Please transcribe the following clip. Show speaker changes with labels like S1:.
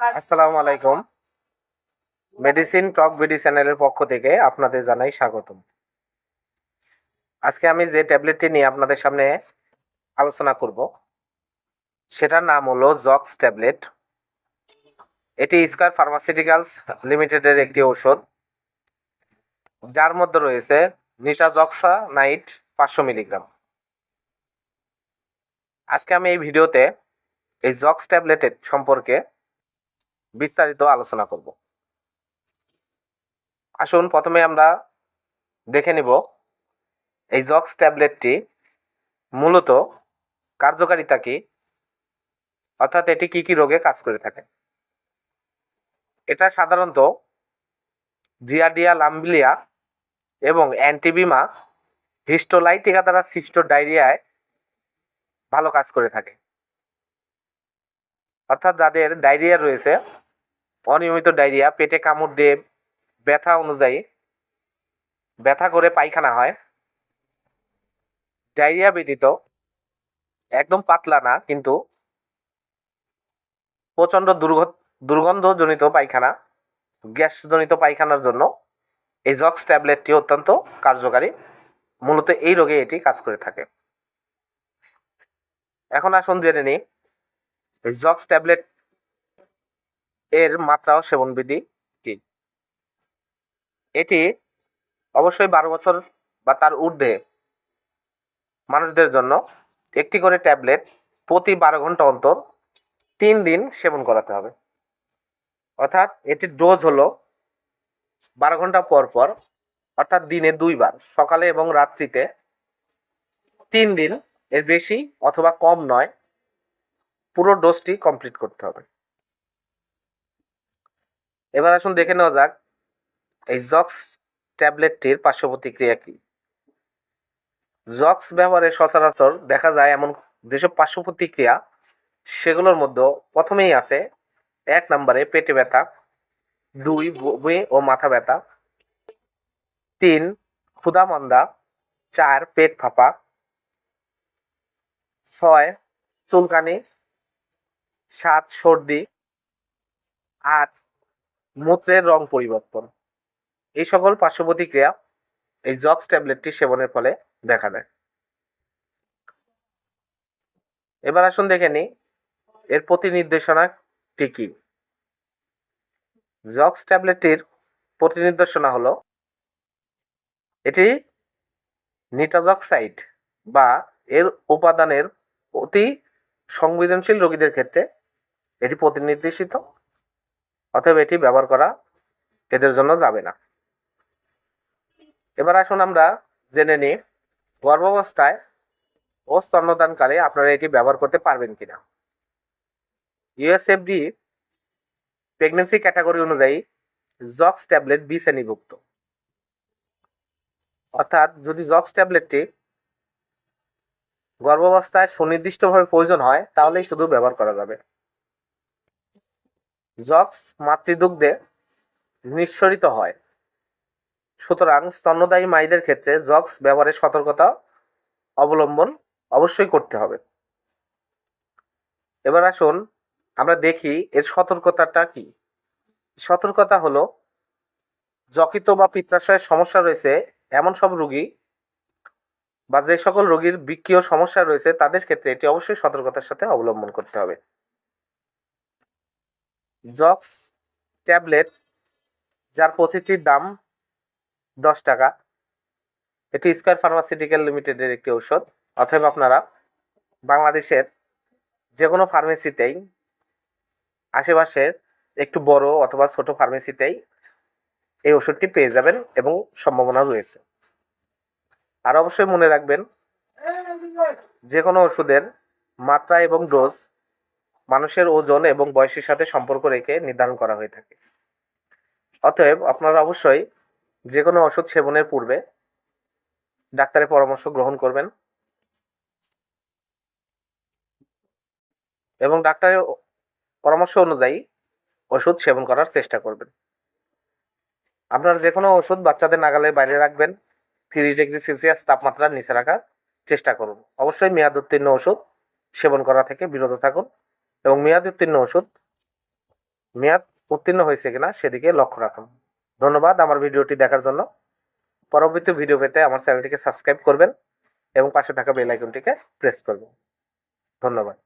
S1: আসসালামু আলাইকুম। মেডিসিন টক বিডি চ্যানেলের পক্ষ থেকে আপনাদের জানাই স্বাগতম। আজকে আমি যে ট্যাবলেটটি নিয়ে আপনাদের সামনে আলোচনা করব, সেটার নাম হলো জক্স ট্যাবলেট। এটি স্কয়ার ফার্মাসিউটিক্যালস লিমিটেডের একটি ঔষধ, যার মধ্যে রয়েছে নিটাজক্সা নাইট পাঁচশো মিলিগ্রাম। আজকে আমি এই ভিডিওতে এই জক্স ট্যাবলেটের সম্পর্কে বিস্তারিত আলোচনা করব। আসুন প্রথমে আমরা দেখে নিব, এই জক্স ট্যাবলেটটি মূলত কার্যকারিতা কি? অর্থাৎ এটি কি কি রোগে কাজ করে থাকে? এটা সাধারণত জিয়াডিয়া লাম্বিলিয়া এবং অ্যান্টিবিমা হিস্টোলাইটিকা দ্বারা সৃষ্ট ডায়রিয়ায় ভালো কাজ করে থাকে। অর্থাৎ যাদের ডায়রিয়া রয়েছে অনিয়মিত ডায়রিয়া, পেটে কামড় দিয়ে ব্যথা অনুযায়ী ব্যথা করে পায়খানা হয়। ডায়রিয়া ব্যতীত একদম পাতলা না, কিন্তু প্রচণ্ড দুর্গ, দুর্গন্ধজনিত পায়খানা, গ্যাসজনিত পায়খানার জন্য এই জক্স ট্যাবলেটটি অত্যন্ত কার্যকারী। মূলত এই রোগে এটি কাজ করে থাকে। এখন আসুন জেনে নিই জক্স ট্যাবলেট এর মাত্রা ও সেবনবিধি কি? এটি অবশ্যই বারো বছর বা তার ঊর্ধ্বে মানুষদের জন্য একটি করে ট্যাবলেট প্রতি বারো ঘণ্টা অন্তর তিন দিন সেবন করাতে হবে। অর্থাৎ এটির ডোজ হলো বারো ঘণ্টা পর পর, অর্থাৎ দিনে দুইবার, সকালে এবং রাত্রিতে তিন দিন এর বেশি অথবা কম নয়, পুরো ডোজটি কমপ্লিট করতে হবে। এবার আসুন দেখে নেওয়া যাক, এই জক্স ট্যাবলেটটির পার্শ্ব প্রতিক্রিয়া কী? জক্স ব্যবহারে সচরাচর দেখা যায় এমন যেসব পার্শ্ব প্রতিক্রিয়া সেগুলোর মধ্যে প্রথমেই আছে এক নম্বরে পেটে ব্যথা, দুই বমি ও মাথা ব্যথা, তিন ক্ষুধা মন্দা চার পেট ফাঁপা, ছয় চুলকানি, সাত সর্দি, আট মূত্রের রং পরিবর্তন। এই সকল পার্শ্ব প্রতিক্রিয়া এই জক্স ট্যাবলেটটি সেবনের ফলে দেখা দেয়। এবার আসুন দেখে নিই, এর প্রতি নির্দেশনাটি কী? জক্স ট্যাবলেটটির প্রতি নির্দেশনা হলো, এটি নিটাজক্সাইড বা এর উপাদানের অতি সংবেদনশীল রোগীদের ক্ষেত্রে এটি প্রতিনির্দেশিত। অতএব এটি ব্যবহার করা এদের জন্য যাবে না। এবার আসুন আমরা জেনে নিই, গর্ভাবস্থায় ও স্তন্যদানকালে আপনারা এটি ব্যবহার করতে পারবেন কিনা। ইউএসএফডি প্রেগনেন্সি ক্যাটাগরি অনুযায়ী জক্স ট্যাবলেট বি শ্রেণীভুক্ত। অর্থাৎ যদি জক্স ট্যাবলেটটি গর্ভাবস্থায় সুনির্দিষ্টভাবে প্রয়োজন হয়, তাহলেই শুধু ব্যবহার করা যাবে। জক্স মাতৃদুগ্ধে নিঃসরিত হয়। সুতরাং স্তন্যদায়ী মায়েদের ক্ষেত্রে জক্স ব্যবহারের সতর্কতা অবলম্বন অবশ্যই করতে হবে। এবার আসুন আমরা দেখি এর সতর্কতাটা কি। সতর্কতা হলো যকৃত বা পিত্রাশয়ের সমস্যা রয়েছে এমন সব রোগী বা যে সকল রোগীর বিক্রিয় সমস্যা রয়েছে তাদের ক্ষেত্রে এটি অবশ্যই সতর্কতার সাথে অবলম্বন করতে হবে। জক্স ট্যাবলেট যার প্রতিটির দাম দশ টাকা। এটি স্কয়ার ফার্মাসিউটিক্যাল লিমিটেডের একটি ঔষধ। অতএব আপনারা বাংলাদেশের যে কোনো ফার্মেসিতেই আশেপাশের একটু বড় অথবা ছোট ফার্মেসিতেই এই ওষুধটি পেয়ে যাবেন এবং সম্ভাবনা রয়েছে। আর অবশ্যই মনে রাখবেন যে কোনো ওষুধের মাত্রা এবং ডোজ মানুষের ওজন এবং বয়সের সাথে সম্পর্ক রেখে নির্ধারণ করা হয়ে থাকে। অতএব আপনারা অবশ্যই যে কোনো ওষুধ সেবনের পূর্বে ডাক্তারের পরামর্শ গ্রহণ করবেন এবং ডাক্তারের পরামর্শ অনুযায়ী ওষুধ সেবন করার চেষ্টা করবেন। আপনারা যে কোনো ওষুধ বাচ্চাদের নাগালে বাইরে রাখবেন, তিরিশ ডিগ্রি সেলসিয়াস তাপমাত্রার নিচে রাখার চেষ্টা করুন। অবশ্যই মেয়াদ উত্তীর্ণ ওষুধ সেবন করা থেকে বিরত থাকুন। এবং মেয়াদ উত্তীর্ণ ওষুধ। মেয়াদ উত্তীর্ণ হয়েছে কিনা সেদিকে লক্ষ্য রাখুন। ধন্যবাদ আমার ভিডিওটি দেখার জন্য। পরবর্তী ভিডিও পেতে আমার চ্যানেলটিকে সাবস্ক্রাইব করবেন এবং পাশে থাকা বেল আইকনটিকে প্রেস করবেন। ধন্যবাদ।